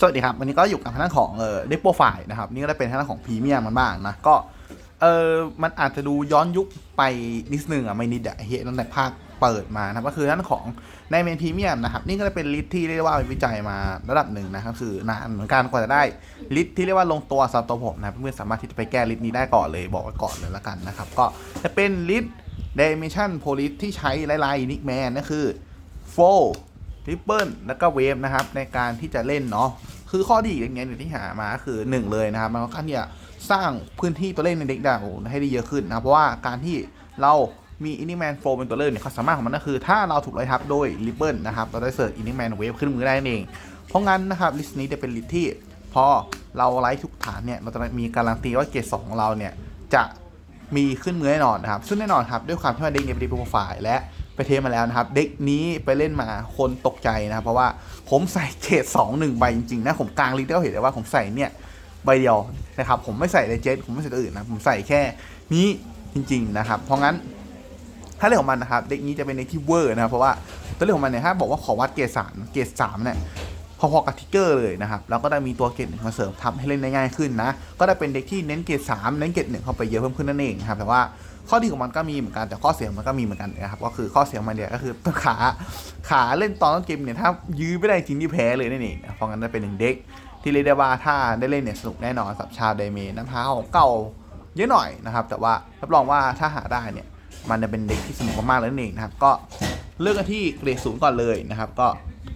สวัสดีครับ วันนี้ก็อยู่กับทางด้านของเอ่อเดโปรไฟล์นะครับ นี่ก็ได้เป็นทางด้านของพรีเมียมมันบ้างนะก็เออมันอาจจะดูย้อนยุคไปนิดนึงอะไม่นิดอะเฮตั้งแต่ภาคเปิดมานะครับก็คือด้านของในเมนพรีเมียมนะครับ นี่ก็ได้เป็นลิสต์ที่เรียกว่าวิจัยมาระดับหนึ่งนะครับคือนานเหมือนกันกว่าจะได้ลิสต์ที่เรียกว่าลงตัวสำหรับตัวผมนะเพื่อนสามารถที่จะไปแก้ลิสต์นี้ได้ก่อนเลยบอกไว้ก่อนเลยละกันนะครับก็จะเป็นลิสต์ Dimension Police ที่ใช้ลายนิกแมนนั่นคือโฟ ทริปเปิลแล้วก็เวฟนะครับในการที่จะเล่นเนาะคือข้อดีอย่างเงี้ยที่หามาคือหนึ่งเลยนะครับ มันก็การที่จะสร้างพื้นที่ตัวเล่นในเด็กดาวให้ได้เยอะขึ้นนะเพราะว่าการที่เรามีอินนิแมนโฟเป็นตัวเล่นเนี่ยความสามารถของมันก็คือถ้าเราถูกไล่ทับโดยริปเปิลนะครับเราได้เสิร์ชอินนิแมนเวฟขึ้นมือได้นั่นเอง เพราะงั้นนะครับลิสต์นี้จะเป็นลิสต์ที่พอเราไล่ทุกฐานเนี่ยเราจะมีการันตีว่าเกรดสองของเราเนี่ยจะมีขึ้นมือแน่นอนนะครับซึ่งแน่นอนครับด้วยความที่ว่าเด็กนี้เป็นโปรไฟล์และ ไปเทสมาแล้วนะครับ เด็กนี้ไปเล่นมาคนตกใจนะครับ เพราะว่าผมใส่เกรดสองหนึ่งใบจริงๆนะผมกลางลิสต์ก็เห็นได้ว่าผมใส่เนี่ยใบเดียวนะครับ ผมไม่ใส่เลเจนผมไม่ใส่ตัวอื่นนะผมใส่แค่นี้จริง ๆ นะครับ เพราะงั้นถ้าเรื่องของมันนะครับ เด็กนี้จะเป็นเด็กที่เวอร์นะครับ เพราะว่าตัวเรื่องของมันเนี่ยถ้าบอกว่าขอวัดเกรดสามเกรดสามเนี่ย พอๆกับทิกเกอร์เลยนะครับแล้วก็ได้มีตัวเกรดหนึ่งมาเสริมทำให้เล่นได้ง่ายขึ้นนะ ก็ได้เป็นเด็กที่เน้นเกรดสามเน้นเกรดหนึ่งเข้าไปเยอะเพิ่มขึ้นนั่นเองครับแต่ว่าข้อดีของมันก็มีเหมือนกันแต่ข้อเสียมันก็มีเหมือนกันนะครับก็คือข้อเสียมันเนี่ยก็คือขาขาเล่นตอนต้นเกมเนี่ยถ้ายื้อไม่ได้จริงที่แพ้เลยนั่นเองเพราะงั้นได้เป็นหนึ่งเด็กที่เรียกได้ว่าถ้าได้เล่นเนี่ยสนุกแน่นอนสับชาวเดเมน้ำพ้าของเก่าเยอะหน่อยนะครับแต่ว่ารับรองว่าถ้าหาได้เนี่ยมันจะเป็นเด็กที่สนุกมากๆเลยนั่นเองนะครับก็เลือกกันที่เกรดศูนย์ก่อนเลยนะครับก็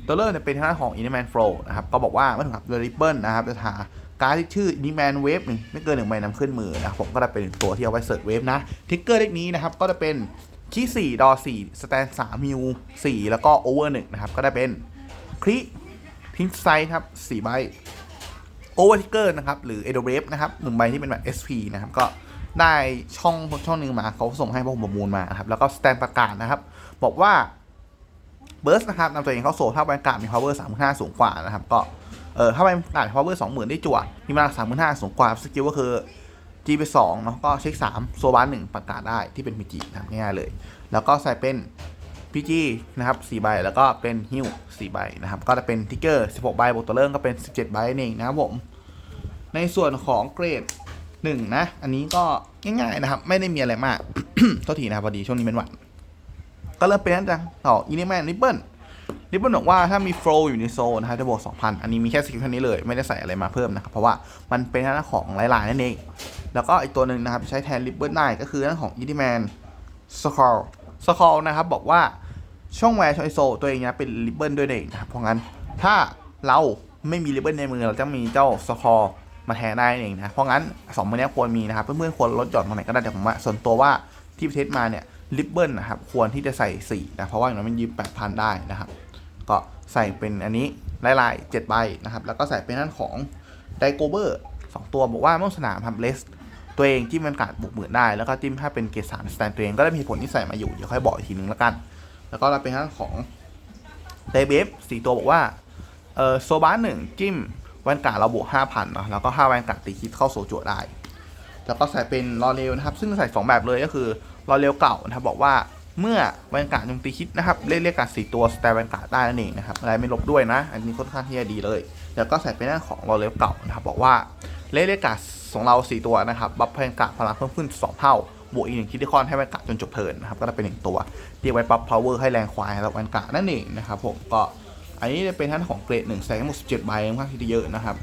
ตัวเริ่มเนี่ยเป็นทางด้านของ i n น m a n Flow นะครับ ก็บอกว่าไม่ถึงกับ The Ripple นะครับ จะหาการดที่ชื่อ i n น m a n Wave หนึ่งไม่เกินหนึ่งใบนำขึ้นมือนะผมก็จะเป็นตัวที่เอาไว้เสิร์ชเวฟนะทิกเกอร์เล็กนี้นะครับก็จะเป็นคีสี่ดอสี่สแตนสามมิวสี่แล้วก็โอเวอร์หนึ่งนะครับ ก็ได้เป็นคลิพิงไซส์ครับสี่ใบโอเวอร์ทิกเกอร์นะครับ หรือเอโดเบฟนะครับหนึ่งใบที่เป็นแบบ SP นะครับ ก็ได้ช่องช่องหนึ่งมาเขาส่งให้พวกผมประมูลมาครับ แล้วก็สแตนประกาศนะครับ บอกว่า เบิร์สนะครับนำตัวเองเข้าโซ่ถ้าบรรยากาศมี power 3 5สูงกว่านะครับก็เออถ้าบรรยากาศ power 20,000ได้จั่วมีมา3 5 0 0สูงกว่าสกิลก็คือ G ไป2เนาะก็เช็ค3โซบานหนึ่งประกาศได้ที่เป็น PG นะง่ายๆเลย แล้วก็ใส่เป็น PG นะครับ4ใบแล้วก็เป็นฮิว4ใบนะครับก็จะเป็นทิกเกอร์16ใบบวกตัวเริ่มก็เป็น17ใบนั่นเองนะครับผมในส่วนของเกรดหนึ่งนะ อันนี้ก็ง่ายๆนะครับ ไม่ได้มีอะไรมาก โทษทีนะครับพอดีช่วงนี้เป็นหวัด ก็เริ่มเป็นนั่นจังต่ออินิแมนริปเปิลริปเปิลบอกว่าถ้ามีโฟลอยู่ในโซนนะครับจะบวก2,000 อันนี้มีแค่สกิลเท่านี้เลย ไม่ได้ใส่อะไรมาเพิ่มนะครับ เพราะว่ามันเป็นหน้าของหลายๆนั่นเอง แล้วก็อีกตัวหนึ่งนะครับใช้แทนริปเปิลได้ก็คือหน้าของอินิแมนสคอลสคอลนะครับบอกว่าช่องแวร์ช่องไอโซตัวเองเนี่ยเป็นริปเปิลด้วยเองนะครับเพราะงั้นถ้าเราไม่มีริบเบิลในมือเราจะมีเจ้าสคอร์มาแทนได้เองนะ เพราะงั้นสองมือนี้ควรมีนะครับ เพื่อนๆควรลดหย่อนตรงไหนก็ได้แต่ผมว่าส่วนตัวว่าที่ประเทศมาเนี่ย ริบเบิลนะครับ ควรที่จะใส่สีนะ เพราะว่าอย่างน้อยมันยืมแปดพันได้นะครับ ก็ใส่เป็นอันนี้ลายๆเจ็ดใบนะครับ แล้วก็ใส่เป็นนั่นของไดโกเบอร์สองตัวบอกว่าเมื่อสนามทำเลสตัวเองจิ้มมันกาดบุกหมื่นได้ แล้วก็จิ้มถ้าเป็นเกรดสามสแตนตัวเองก็ได้มีผลที่ใส่มาอยู่ เดี๋ยวค่อยบอกอีกทีนึงแล้วกัน แล้วก็เราเป็นทางด้านของเดเบฟสี่ตัวบอกว่าเออโซบาหนึ่งจิ้มแวนการ์ดเราบวกห้าพันเนาะแล้วก็ห้าแวนการ์ดตีคิดเข้าโซจั่วได้ แล้วก็ใส่เป็นรอเร็วนะครับ ซึ่งใส่2แบบเลยก็คือ รอเร็วเก่านะครับบอกว่าเมื่อแวนการ์ดโจมตีคิดนะครับเรียกเรียกการ์ดสี่ตัวสแตนแวนการ์ดได้นั่นเองนะครับอะไรไม่ลบด้วยนะ อันนี้ค่อนข้างที่จะดีเลย แล้วก็ใส่เป็นหน้าของรอเร็วเก่านะครับบอกว่าเรียกเรียกการ์ดของเราสี่ตัวนะครับบัฟแวนการ์ดพลังเพิ่มขึ้นสองเท่าบวกอีกหนึ่งคิดที่คอนให้แวนการ์ดจนจบเทิร์นนะครับก็จะเป็นหนึ่งตัวเรียกไว้ปั๊บพาวเวอร์ให้แรงควายสำหรับแวนการ์ดนั่นเองนะครับผมก็อันนี้จะเป็นท่านของเกรด1แสงหมด17ใบค่อนข้างที่จะเยอะนะครับ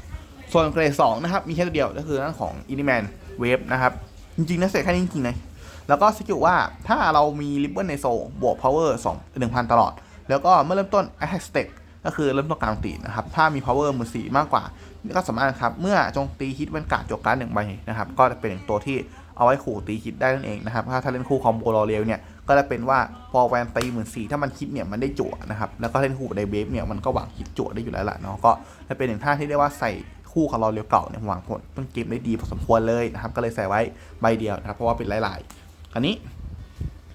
ส่วนเกรด2นะครับมีแค่ตัวเดียวก็คือท่านของ i n i m a n Wave นะครับจริงๆนะเสร็จแค่นี้จริงๆเลย แล้วก็สกิลว่าถ้าเรามี r i b b o n ในโซบวก power 2 1,000ตลอด แล้วก็เมื่อเริ่มต้น attack step ก็คือเริ่มต้นการตีนะครับ ถ้ามี power มือสีมากกว่าก็สามารถครับ เมื่อจงตีฮิตเป็นการดจบการดหนึ่งใบนะครับ ก็จะเป็นตัวที่เอาไว้ขู่ตีฮิตได้นั่นเองนะครับ ถ้าถ้าเล่นคู่คอมโบรอเรียวเนี่ย ก็จะเป็นว่าพอแวนตีหมื่นสี่ถ้ามันคิดเนี่ยมันได้จั่วนะครับ แล้วก็เล่นคู่ในเบฟเนี่ยมันก็หวังคิดจั่วได้อยู่แล้วล่ะเนาะ ก็จะเป็นหนึ่งท่าที่เรียกว่าใส่คู่กับรอเรียวเก่าเนี่ยหวังผลต้นเกมได้ดีพอสมควรเลยนะครับ ก็เลยใส่ไว้ใบเดียวนะครับ เพราะว่าเป็นลายๆ คราวนี้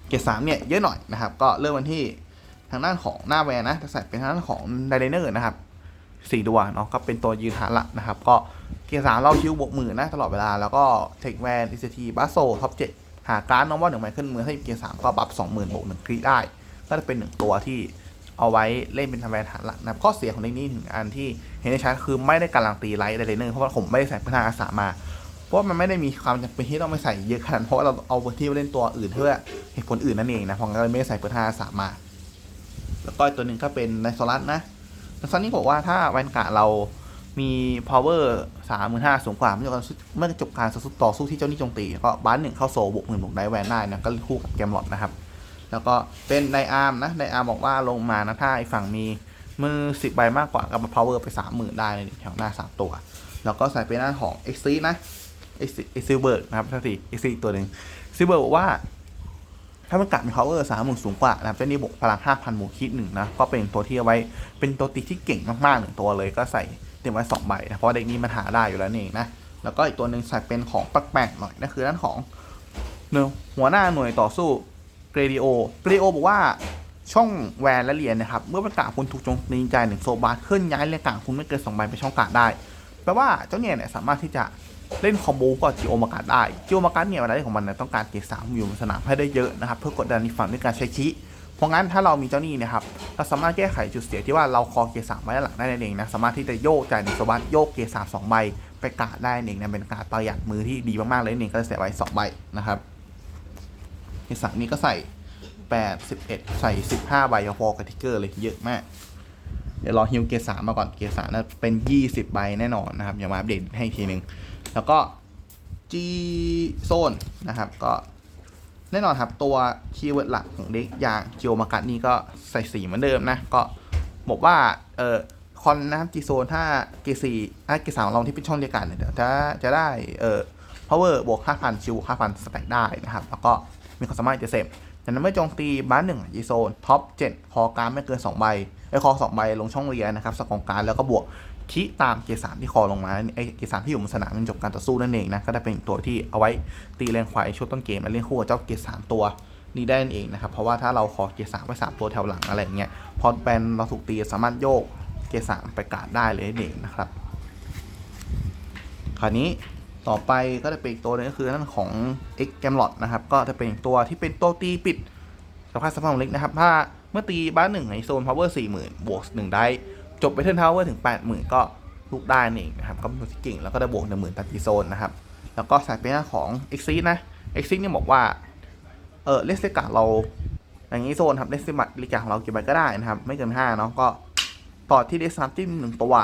เกรดสามเนี่ยเยอะหน่อยนะครับ ก็เริ่มวันที่ทางด้านของหน้าแวนนะจะใส่เป็นทางด้านของไดเนอร์นะครับสี่ตัวเนาะก็เป็นตัวยืนฐานหลักนะครับ ก็เกียร์สามเราคิวบวกหมื่นนะตลอดเวลา แล้วก็เทคแวนอิสทีบัสโซท็อปเจ็ดหาการ์ดน้องว่าหนึ่งใบขึ้นมือให้เกียร์สามก็บัฟสองหมื่นบวกหนึ่งครีได้ ก็จะเป็นหนึ่งตัวที่เอาไว้เล่นเป็นทำแวนฐานหลักนะครับข้อเสียของเด็กนี้ถึงอันที่เห็นได้ชัดคือไม่ได้การันตีไลท์ไดเรเนอร์เพราะว่าผมไม่ได้ใส่พนฐาอาสามา ราะมันไม่ได้มีความจำเป็นที่ต้องไปใส่เยอะขนาดเพราะเราเอาพื้นที่ไปเล่นตัวอื่นเพื่อเหตุผลอื่นนั่นเองนะผมก็เลยไม่ได้ใส่พื้นฐานอาสามมา แล้วก็ตัวหนึ่งก็เป็นไนโซลัสนะไนโซลัสนี่บอกว่าถ้าแวนการ์เรามี power สามหมื่นห้าสูงกว่าเมื่อเมื่อจบการสู้ต่อสู้ที่เจ้าหนี้จมตีก็บ้านหนึ่งเข้าโซบวกหมื่นบวกได้แวนได้นะก็คู่กับแกมหลอดนะครับ แล้วก็เป็นไดอาร์มนะไดอาร์มบอกว่าลงมานะถ้าไอ้ฝั่งมีมือสิบใบมากกว่าก็มา power ไปสามหมื่นได้ในแถวหน้าสามตัว แล้วก็ใส่เป็นหน้าของ x อ็กซ์นะ x เอ็กซิลเบิร์กนะครับท่าที x อีกตัวหนึ่งซิลเบิร์กบอกว่า ถ้ามันกัดมี power สามหมื่นสูงกว่านะครับเจ้านี้บวกพลังห้าพันบวกคิดหนึ่งนะก็เป็นตัวที่เอาไว้เป็นตัวตีที่เก่งมากๆหนึ่งตัวเลยก็ใส่เตรียมไว้สองใบนะเพราะเด็กนี้มันหาได้อยู่แล้วนี่เองนะแล้วก็อีกตัวหนึ่งใส่เป็นของแปลกๆหน่อยนั่นคือด้านของเนื้อหัวหน้าหน่วยต่อสู้เกรดิโอเกรดิโอบอกว่าช่องแวนและเหรียญนะครับ เมื่อประกาศคุณถูกจมตีใจหนึ่งโซบาร์เคลื่อนย้ายเรียงกลางคุณไม่เกินสองใบไปช่องกลางได้แปลว่าเจ้าเนี่ยเนี่ยสามารถที่จะ เล่นคอมโบกับจิโอมาการได้จิโอมาการเนี่ยเวลาเล่นของมันเนี่ยต้องการเกรดสามอยู่บนสนามให้ได้เยอะนะครับเพื่อกดดันอีกฝั่งด้วยการใช้คีเพราะงั้นถ้าเรามีเจ้านี่นะครับเราสามารถแก้ไขจุดเสียที่ว่าเราคอเกรดสามไว้ด้านหลังได้นั่นเองนะสามารถที่จะโยกจ่ายหนึ่งโซบัสโยกเกรดสามสองใบไปกาดได้นั่นเองนะเป็นการประหยัดมือที่ดีมากๆเลยนั่นเองก็จะเสียไว้สองใบนะครับเกรดสามนี้ก็ใส่แปดสิบเอ็ดใส่สิบห้าใบพอกับทิกเกอร์เลยเยอะมากเดี๋ยวรอฮิวเกสามมาก่อนเกรดสามนะเป็น 20 ใบแน่นอนนะครับอย่ามาอัปเดตให้ทีหนึ่ง แล้วก็ G โซนนะครับ ก็แน่นอนครับตัวคีย์เวิร์ดหลักของเด็กอย่างจิโอมากัดนี่ก็ใส่สีเหมือนเดิมนะ ก็บอกว่าเออคอนนะครับ G โซนถ้าเกรดสี่ถ้าเกสามของเราที่เป็นช่องเดียวกันเนี่ยจะจะได้เออ power บวก 5,000 ชิว 5,000 สแต็กได้นะครับ แล้วก็มีความสามารถจะเสพจากนั้นเมื่อโจมตีบ้านหนึ่งยีโซนท็อป 7 คอการไม่เกิน 2 ใบไอ้คอ 2 ใบลงช่องเรียนนะครับสกองการแล้วก็บวก คิตามเกสามที่คอลงมาไอเกสามที่อยู่บนสนามมันจบการต่อสู้นั่นเองนะก็ได้เป็นตัวที่เอาไว้ตีแรงควายช่วงต้นเกมและเล่นคู่กับเจ้าเกสามตัวนี้ได้นั่นเองนะครับเพราะว่าถ้าเราคอเกสามไปสามตัวแถวหลังอะไรอย่างเงี้ยพอเป็นเราถูกตีสามารถโยกเกสามไปกาดได้เลยนั่นเองนะครับ คราวนี้ต่อไปก็จะเป็นอีกตัวนึงก็คือนั่นของ X g a m l o t นะครับก็จะเป็นอีกตัวที่เป็นตัวตีปิดสภาพสภาพของเล็กนะครับ ถ้าเมื่อตีบ้านหนึ่งในโซน power 40,000บวกหนึ่งได้ จบไปเทิร์นทาวเวอร์ถึง 80,000 ก็ลูกได้นั่นะครับ ก็เป็นตัวที่เก่ง แล้วก็ได้บวก10,000ตัดตีโซนนะครับ แล้วก็ใส่เป็นหน้าของ X นะ X เนี่ยบอกว่า เออเลสเซกาเรา อย่างนี้โซนครับเลสเซมัดลิกาของเรากี่ใบก็ได้นะครับ ไม่เกิน5เนาะก็ต่อที่เลสซามจิ้มหนึ่งตัว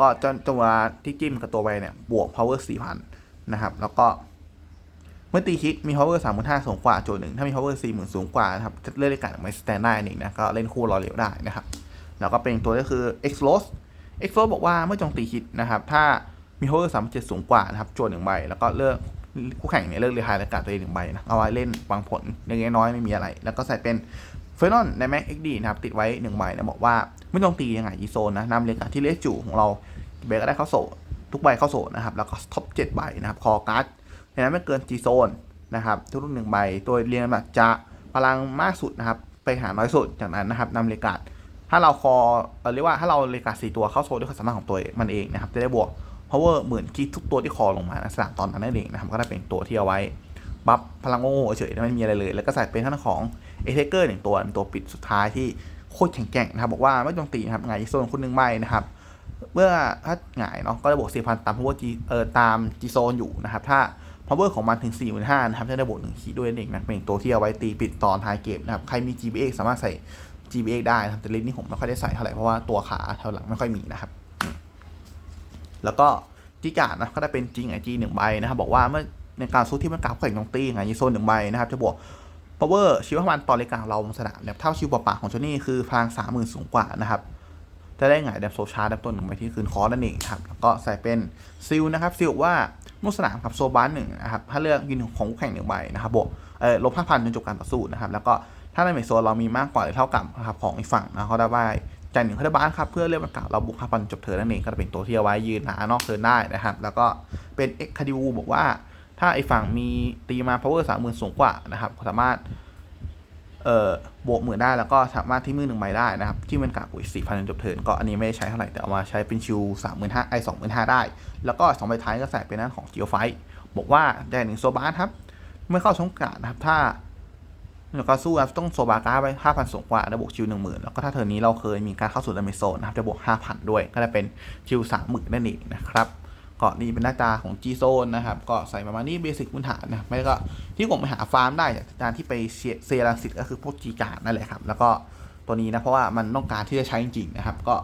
ก็จะตัวที่จิ้มกับตัวไปเนี่ยบวก power 4,000นะครับ แล้วก็เมื่อตีคิกมี power 35,000สูงกว่าโจหนึ่งถ้ามี power 40,000สูงกว่านะครับจะเลื่อนรายกาไม่สแตนได้เองนะก็เล่นคู่รอเร็วได้นะครับ แล้วก็เป็นตัวก็คือ explode explode บอกว่าเมื่อโจมตีคลิกนะครับ ถ้ามี power 37สูงกว่านะครับโจทย์หนึ่งใบ แล้วก็เลือกคู่แข่งเนี่ยเลือกเรียหายรายการตัวเองหนึ่งใบนะเอาไว้เล่นวางผลเล็กน้อยไม่มีอะไร แล้วก็ใส่เป็นเฟรนอนในแม็กเอ็กดีนะครับติดไว้หนึ่งใบนะบอกว่าไม่ต้องตียังไงยีโซนนะนำเรียกาที่เลสจูของเราเบรกก็ได้เข้าโซทุกใบเข้าโซนะครับแล้วก็ท็อป7ใบนะครับคอการ์ดในนั้นไม่เกิน G โซนนะครับทุกๆหนึ่งใบตัวเรียงแบบจะพลังมากสุดนะครับไปหาน้อยสุดจากนั้นนะครับนำเรกาด ถ้าเราคอเรียกว่าถ้าเราเรกาสี่ตัวเข้าโซด้วยความสามารถของตัวมันเองนะครับ จะได้บวก power หมื่นกีทุกตัวที่คอลงมาในสนามตอนนั้นนั่นเองนะครับ ก็ได้เป็นตัวที่เอาไว้ บัฟพลังโง่เฉยๆไม่มีอะไรเลย แล้วก็ใส่เป็นท่านของเอเทเกอร์หนึ่งตัวเป็นตัวปิดสุดท้ายที่โคตรแข็งแกร่งนะครับ บอกว่าไม่จงตีนะครับหงโซนคุณหนึ่งใบนะครับเมื่อถ้าหงายเนาะก็จะบวก4,000 ตาม power G เอ่อตาม G โซนอยู่นะครับ ถ้า power ของมันถึง 4 5 0 0นะครับจะได้บวก1ขีดด้วยนั่นเองนะเป็นตัวที่เอาไว้ตีปิดตอนท้ายเกมนะครับ ใครมี GBX สามารถใส่ GBX ได้นะครับแต่เล่นนี่ผมไม่ค่อยได้ใส่เท่าไหร่เพราะว่าตัวขาแถวหลังไม่ค่อยมีนะครับ แล้วก็จีการ์ดนะก็ได้เป็นจริงไอจีหนึ่งใบนะครับ บอกว่าเมื่อในการสู้ที่มันกราฟแข่งตรงตีไงยีโซนหนึ่งใบนะครับ จะบวก power ชีวพลังตอนรายการเราสนามเนี่ยเท่าชิวปะปะของโจนี่คือพลังสามหมื่นสูงกว่านะครับจะได้ไงแบบโซชาร์ดับต้นหนึ่งไปที่คืนคอร์นั่นเองครับแล้วก็ใส่เป็นซิลนะครับซิลว่ามุสนามกับโซบานหนึ่งนะครับถ้าเลือกยินของแข่งหนึ่งใบนะครับบวกเออลบห้าพันจนจบการต่อสู้นะครับ แล้วก็ ถ้าในเมโซเรามีมากกว่าหรือเท่ากับนะครับของอีกฝั่งนะเขาได้ใบจ่ายหนึ่งเขาได้บ้านครับเพื่อเลือกประกาศเราบุกห้าพันจบเทินนั่นเองก็จะเป็นตัวที่เอาไว้ยืนหนานอกเทินได้นะครับ แล้วก็เป็นเอ็กคาดิวบอกว่า ถ้าไอ้ฝั่งมีตีมา power สามหมื่นสูงกว่านะครับสามารถเอ่อบวกหมื่นได้แล้วก็สามารถที่มือหนึ่งใบได้นะครับ ที่มันกากอุ้ยสี่พันจบเทินก็อันนี้ไม่ได้ใช้เท่าไหร่แต่เอามาใช้เป็นชิวสามหมื่นห้าไอสองหมื่นห้าได้ แล้วก็สองใบท้ายก็ใส่เป็นนั่นของจิโอไฟบอกว่าได้หนึ่งโซบาสครับ เมื่อเข้าช่องกางนะครับ ถ้า แล้วก็สู้ครับต้องโซบาก้าไปห้าพันสูงกว่าได้บวกชิวหนึ่งหมื่นแล้วก็ถ้าเทอร์นี้เราเคยมีการเข้าสู่ดาเมจโซนนะครับจะบวกห้าพันด้วย ก็จะเป็นชิวสามหมื่นนั่นเองนะครับก็นี่เป็นหน้าตาของ G Zone นะครับ ก็ใส่ประมาณนี้เบสิกพื้นฐานนะไม่ก็ที่ผมไปหาฟาร์มได้จากการที่ไปเซรังสิตก็คือพวกจีการนั่นแหละครับ แล้วก็ตัวนี้นะเพราะว่ามันต้องการที่จะใช้จริงๆนะครับ ก็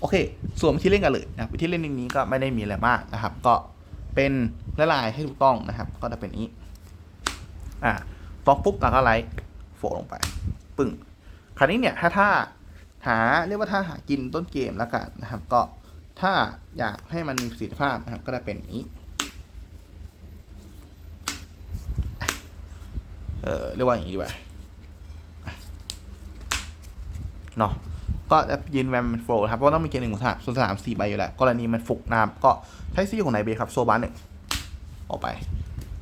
โอเค ส่วนวิธีเล่นกันเลยนะวิธีเล่นในนี้ก็ไม่ได้มีอะไรมากนะครับ ก็เป็นละลายให้ถูกต้องนะครับ ก็จะเป็นนี้อ่าฟอกปุ๊บแล้วก็ไลท์ โฟลงไป ปึ้ง คราวนี้เนี่ยถ้าถ้าหาเรียกว่าถ้าหากินต้นเกมแล้วกันนะครับ ก็ถ้าอยากให้มันมีประสิทธิภาพนะครับ ก็จะเป็นนี้ เออเรียกว่าอย่างนี้ดีกว่าเนาะก็จะยืนแวมโฟล์ครับเพราะต้องมีเกณฑ์หนึ่งของสนามส่วนสามสี่ใบอยู่แล้วกรณีมันฟุกนะครับก็ใช้ซีของไนเบครับโซบาหนึ่งออกไป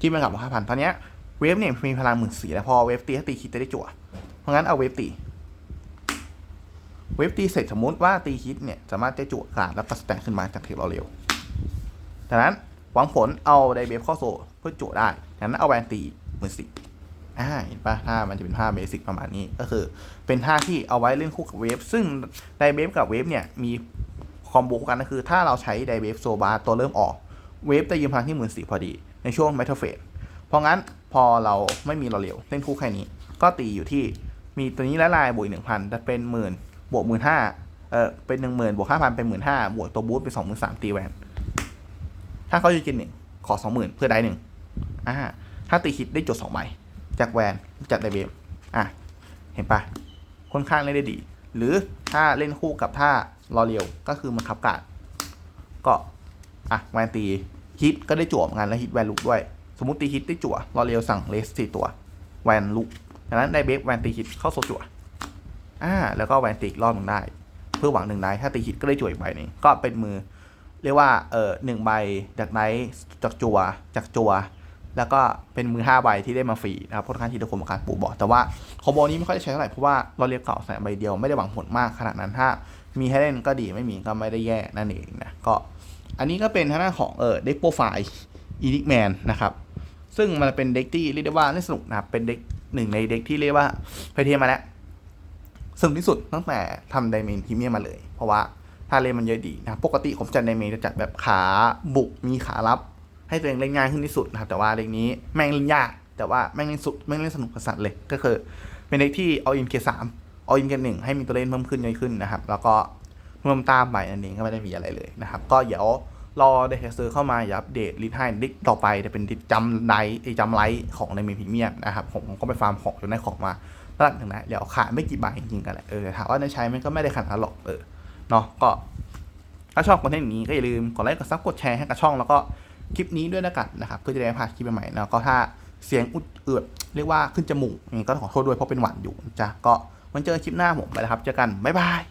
ที่มันกลับมาห้าพันตอนเนี้ย เวฟเนี่ยมีพลังหมื่นสี่แล้วพอเวฟตีถ้าตีคิดจะได้จั่ว เพราะงั้นเอาเวฟตี เวฟตีเสร็จสมมุติว่าตีคิดเนี่ยสามารถจะจั่วการแล้วก็สแต็กขึ้นมาจากเทคเราเร็วดังนั้นหวังผลเอาไดเบฟเข้าโซเพื่อจั่วได้ดังนั้นเอาแวนตีหมื่นสี่อ่าเห็นปะท่ามันจะเป็นท่าเบสิกประมาณนี้ก็คือ เป็นท่าที่เอาไว้เล่นคู่กับเวฟซึ่งไดเบฟกับเวฟเนี่ยมีคอมโบกันก็คือ ถ้าเราใช้ไดเบฟโซบาตัวเริ่มออก เวฟจะยืมพลังที่หมื่นสี่พอดี ในช่วงเมทัลเฟส เพราะงั้นพอเราไม่มีเราเร็วเล่นคู่แค่นี้ ก็ตีอยู่ที่มีตัวนี้ละลายบวกหนึ่งพันจะเป็นหมื่นบวกหมื่นห้าเออเป็นหนึ่งหมื่นบวกห้าพันเป็นหมื่นห้าบวกตัวบูทเป็นสองหมื่นสามตีแวนถ้าเขาจะกินหนึ่งขอสองหมื่นเพื่อได้หนึ่งอ่าถ้าตีคิดได้จดสองใบจากแวนจากไดเบฟอะเห็นปะค่อนข้างเล่นได้ดี หรือถ้าเล่นคู่กับท่ารอเรียวก็คือมันขับกาดก็อะแวนตีฮิตก็ได้จั่วเหมือนกันแล้วฮิตแวนลุกด้วย สมมติตีฮิตได้จั่วรอเรียวสั่งเลสสี่ตัว แวนลุกดังนั้นได้เบฟแวนตีฮิตเข้าโซจั่วอ่าแล้วก็แวนตีอีกรอบหนึ่งได้ เพื่อหวังหนึ่งได้ถ้าตีฮิตก็ได้จั่วอีกใบหนึงก็เป็นมือ เรียกว่าเออหนึ่งใบจากไนท์จากจั่วจากจั่วแล้วก็เป็นมือห้าใบที่ได้มาฟรีนะครับค่อนข้างที่จะคมกับการปูบอร์ดแต่ว่าคอมโบนี้ไม่ค่อยได้ใช้เท่าไหร่เพราะว่าเราเรียกเก่าใส่ใบเดียวไม่ได้หวังผลมากขนาดนั้นถ้า มีให้เล่นก็ดีไม่มีก็ไม่ได้แย่นั่นเองนะก็อันนี้ก็เป็นทางด้านของเออเด็กโปรไฟล์อีนิกแมนนะครับ ซึ่งมันเป็นเด็กที่เรียกได้ว่าเล่นสนุกนะครับเป็นเด็กหนึ่งในเด็กที่เรียกว่าเพเทียมาแล้วสนุกที่สุดตั้งแต่ทำไดเมนพรีเมียมาเลย เพราะว่าถ้าเล่นมันเยอะดีนะปกติผมจัดไดเมนจะจัดแบบขาบุกมีขารับ ให้ตัวเองเล่นง่ายขึ้นที่สุดนะครับแต่ว่าเด็กนี้แม่งเล่นยาก แต่ว่าแม่งเล่นสุดแม่งเล่นสนุกกระสันเลยก็คือ เป็นเด็กที่เอาอินเกสามเอาอินเกหนึ่งให้มีตัวเล่นเพิ่มขึ้นเยอะขึ้นนะครับแล้วก็รวมตามไปนั่นเองก็ไม่ได้มีอะไรเลยนะครับ ก็เดี๋ยว รอเดคเซอร์เข้ามาอย่าอัปเดตลิทให้ดิกต่อไปจะเป็นดิกจำไดไอจำไลท์ของในเมพรีเมียมนะครับผมผมก็ไปฟาร์มของจนได้ของมาระดับหนึ่งแล้วเดี๋ยวขายไม่กี่ใบจริงๆกันแหละเออถามว่าได้ใช้มันก็ไม่ได้ขนาดนั้นหรอกเออเนาะก็ถ้าชอบคอนเทนต์นี้ก็อย่าลืมกดไลค์กดซับกดแชร์ให้กับช่องแล้วก็คลิปนี้ด้วยนะกันนะครับเพื่อจะได้พาคลิปใหม่ๆแล้วก็ถ้าเสียงอุดเอือดเรียกว่าขึ้นจมูกนี้ก็ขอโทษด้วยเพราะเป็นหวัดอยู่จ้ะก็มันเจอคลิปหน้าผมไปแล้วครับเจอกันบ๊ายบาย